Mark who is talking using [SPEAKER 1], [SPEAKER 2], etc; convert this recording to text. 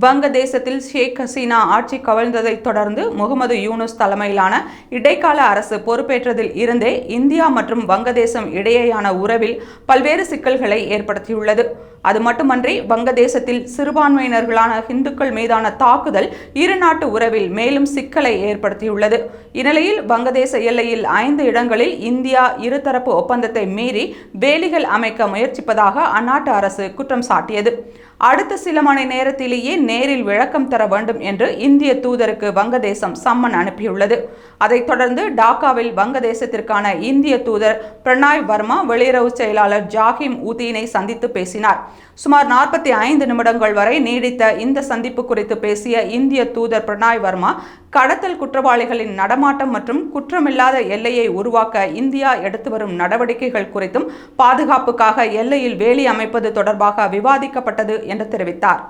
[SPEAKER 1] வங்கதேசத்தில் ஷேக் ஹசீனா ஆட்சி கவிழ்ந்ததைத் தொடர்ந்து முகமது யூனுஸ் தலைமையிலான இடைக்கால அரசு பொறுப்பேற்றதில் இருந்தே இந்தியா மற்றும் வங்கதேசம் இடையேயான உறவில் பல்வேறு சிக்கல்களை ஏற்படுத்தியுள்ளது. அது மட்டுமன்றி வங்கதேசத்தில் சிறுபான்மையினர்களான இந்துக்கள் மீதான தாக்குதல் இரு நாட்டு உறவில் மேலும் சிக்கலை ஏற்படுத்தியுள்ளது. இந்நிலையில் வங்கதேச எல்லையில் ஐந்து இடங்களில் இந்தியா இருதரப்பு ஒப்பந்தத்தை மீறி வேலிகள் அமைக்க முயற்சிப்பதாக அந்நாட்டு அரசு குற்றம் சாட்டியது. அடுத்த சில மணி நேரத்திலேயே நேரில் விளக்கம் தர வேண்டும் என்று இந்திய தூதருக்கு வங்கதேசம் சம்மன் அனுப்பியுள்ளது. அதைத் தொடர்ந்து டாக்காவில் வங்கதேசத்திற்கான இந்திய தூதர் பிரணாய் வர்மா வெளியுறவு செயலாளர் ஜாகிம் உதீனை சந்தித்து பேசினார். சுமார் நாற்பத்தி ஐந்து நிமிடங்கள் வரை நீடித்த இந்த சந்திப்பு குறித்து பேசிய இந்திய தூதர் பிரணாய் வர்மா கடத்தல் குற்றவாளிகளின் நடமாட்டம் மற்றும் குற்றமில்லாத எல்லையை உருவாக்க இந்தியா எடுத்து வரும் நடவடிக்கைகள் குறித்தும் பாதுகாப்புக்காக எல்லையில் வேலி அமைப்பது தொடர்பாக விவாதிக்கப்பட்டது என்று தெரிவித்தார்